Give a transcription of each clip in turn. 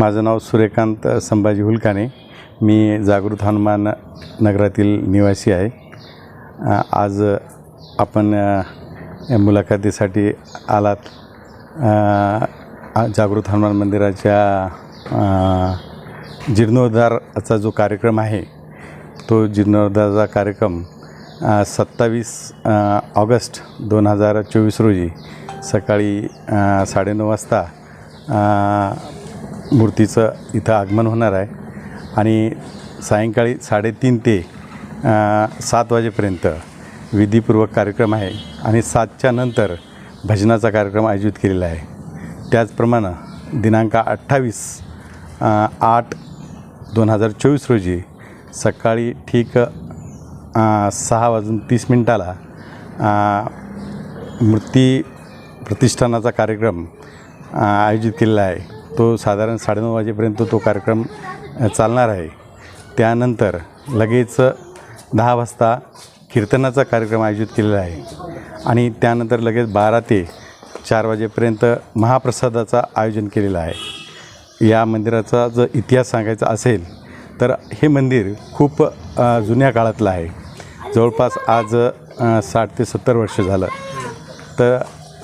माझं नाव सूर्यकांत संभाजी हुलकाने. मी जागृत हनुमान नगरातील निवासी आहे. आज आपण मुलाखतीसाठी आलात. जागृत हनुमान मंदिराच्या जीर्णोद्धाराचा जो कार्यक्रम आहे तो जीर्णोद्धाराचा कार्यक्रम सत्तावीस ऑगस्ट दोन हजार चोवीस रोजी सकाळी साडेनऊ वाजता मूर्तीचं इथं आगमन होणार आहे. आणि सायंकाळी साडेतीन ते सात वाजेपर्यंत विधीपूर्वक कार्यक्रम आहे. आणि सातच्या नंतर भजनाचा कार्यक्रम आयोजित केलेला आहे. त्याचप्रमाणे दिनांक अठ्ठावीस आठ दोन हजार चोवीस रोजी सकाळी ठीक सहा वाजून तीस मिनटाला मूर्ती प्रतिष्ठानाचा कार्यक्रम आयोजित केलेला आहे. तो साधारण साडेनऊ वाजेपर्यंत तो कार्यक्रम चालणार आहे. त्यानंतर लगेच दहा वाजता कीर्तनाचा कार्यक्रम आयोजित केलेला आहे. आणि त्यानंतर लगेच बारा ते चार वाजेपर्यंत महाप्रसादाचा आयोजन केलेलं आहे. या मंदिराचा जर इतिहास सांगायचा असेल तर हे मंदिर खूप जुन्या काळातलं आहे. जवळपास आज साठ ते सत्तर वर्ष झालं. तर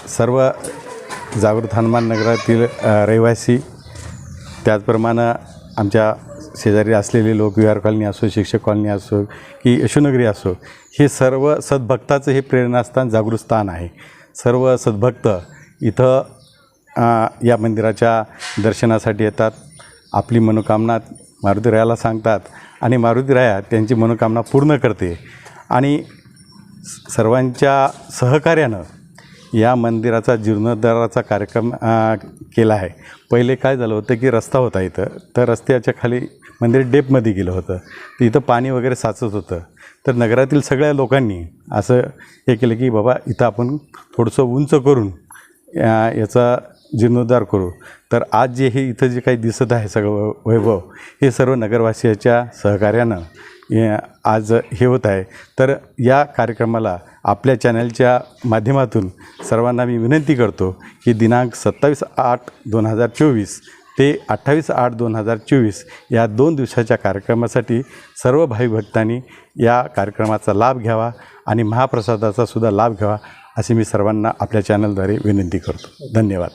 सर्व जागृत हनुमान नगरातील रहिवासी. त्याचप्रमाणे आमच्या शेजारी असलेले लोक विहार कॉलनी असो शिक्षक कॉलनी असो की यशोनगरी असो हे सर्व सद्भक्ताचं हे प्रेरणास्थान जागृत स्थान आहे. सर्व सद्भक्त इथं या मंदिराच्या दर्शनासाठी येतात. आपली मनोकामना मारुतीरायाला सांगतात आणि मारुतीराया त्यांची मनोकामना पूर्ण करते. आणि सर्वांच्या सहकार्यानं या मंदिराचा जीर्णोद्धाराचा कार्यक्रम केला आहे. पहिले काय झालं होतं की रस्ता होता इथं. तर रस्त्याच्या खाली मंदिर डेपमध्ये गेलं होतं. तर इथं पाणी वगैरे साचत होतं. तर नगरातील सगळ्या लोकांनी असं हे केलं की बाबा इथं आपण थोडंसं उंच करून याचा जीर्णोद्धार करू. तर आज जे हे इथं जे काही दिसत आहे सगळं वैभव हे सर्व नगरवासियाच्या सहकार्यानं आज हे होत आहे. तर या कार्यक्रमाला आपल्या चॅनलच्या माध्यमातून सर्वांना मी विनंती करतो की दिनांक सत्तावीस आठ दोन हजार चोवीस ते अठ्ठावीस आठ दोन हजार चोवीस या दोन दिवसाच्या कार्यक्रमासाठी सर्व भाई भक्तांनी या कार्यक्रमाचा लाभ घ्यावा आणि महाप्रसादाचा सुद्धा लाभ घ्यावा अशी मी सर्वांना आपल्या चॅनलद्वारे विनंती करतो. धन्यवाद.